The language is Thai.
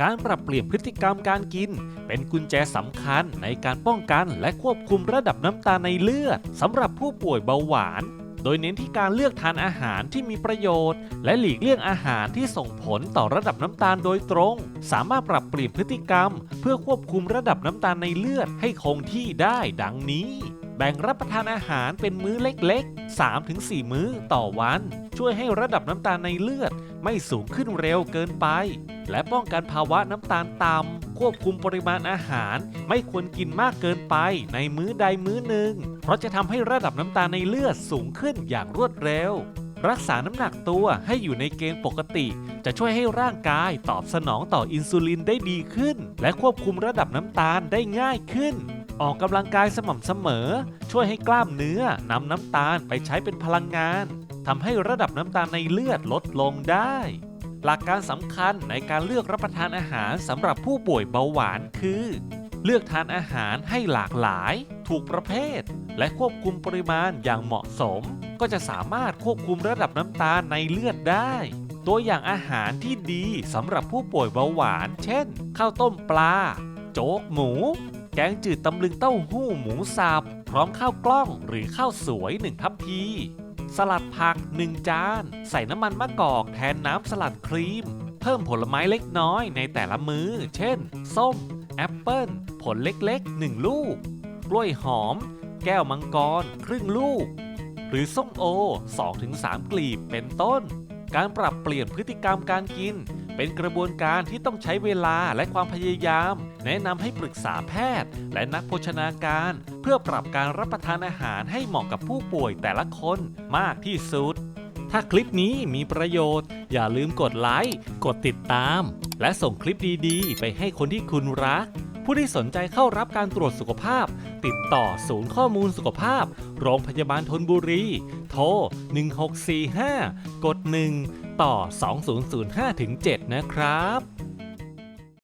การปรับเปลี่ยนพฤติกรรมการกิน เป็นกุญแจสำคัญในการป้องกันและควบคุมระดับน้ำตาลในเลือดสำหรับผู้ป่วยเบาหวาน โดยเน้นที่การเลือกทานอาหารที่มีประโยชน์ และหลีกเลี่ยงอาหารที่ส่งผลต่อระดับน้ำตาลโดยตรง สามารถปรับเปลี่ยนพฤติกรรม เพื่อควบคุมระดับน้ำตาลในเลือดให้คงที่ได้ดังนี้ แบ่งรับประทานอาหารเป็นมื้อเล็กๆ 3-4 มื้อต่อวัน ช่วยให้ระดับน้ำตาลในเลือดไม่สูงขึ้นเร็วเกินไป และป้องกันภาวะน้ำตาลต่ำ ควบคุมปริมาณอาหาร ไม่ควรกินมากเกินไปในมื้อใดมื้อหนึ่ง เพราะจะทำให้ระดับน้ำตาลในเลือดสูงขึ้นอย่างรวดเร็ว รักษาน้ำหนักตัวให้อยู่ในเกณฑ์ปกติ จะช่วยให้ร่างกายตอบสนองต่ออินซูลินได้ดีขึ้น และควบคุมระดับน้ำตาลได้ง่ายขึ้น ออกกำลังกายสม่ำเสมอ ช่วยให้กล้ามเนื้อนำน้ำตาลไปใช้เป็นพลังงานทำให้ระดับน้ำตาลในเลือดลดลงได้ หลักการสำคัญในการเลือกรับประทานอาหารสำหรับผู้ป่วยเบาหวานคือ เลือกทานอาหารให้หลากหลาย ถูกประเภท และควบคุมปริมาณอย่างเหมาะสม ก็จะสามารถควบคุมระดับน้ำตาลในเลือดได้ ตัวอย่างอาหารที่ดีสำหรับผู้ป่วยเบาหวาน เช่น ข้าวต้มปลา โจ๊กหมู แกงจืดตำลึงเต้าหู้หมูสับพร้อมข้าวกล้องหรือข้าวสวยหนึ่งทัพพี สลัดผัก 1 จาน ใส่น้ำมันมะกอกแทนน้ำสลัดครีม เพิ่มผลไม้เล็กน้อยในแต่ละมือ้อ เช่น ส้ม แอปเปิ้ล ผลเล็กๆ 1 ลูก กล้วยหอม แก้วมังกร ครึ่งลูก หรือส้มโอ 2-3 กลีบเป็นต้น การปรับเปลี่ยนพฤติกรรมการกิน เป็นกระบวนการที่ต้องใช้เวลาและความพยายาม แนะนำให้ปรึกษาแพทย์ และนักโภชนาการ เพื่อปรับการรับประทานอาหารให้เหมาะกับผู้ป่วยแต่ละคนมากที่สุด ถ้าคลิปนี้มีประโยชน์ อย่าลืมกดไลค์กดติดตาม และส่งคลิปดีๆ ไปให้คนที่คุณรัก ผู้ที่สนใจเข้ารับการตรวจสุขภาพ ติดต่อศูนย์ข้อมูลสุขภาพ โรงพยาบาลทนบุรี โทร1645 กด 1 ต่อ 2005-7 นะครับ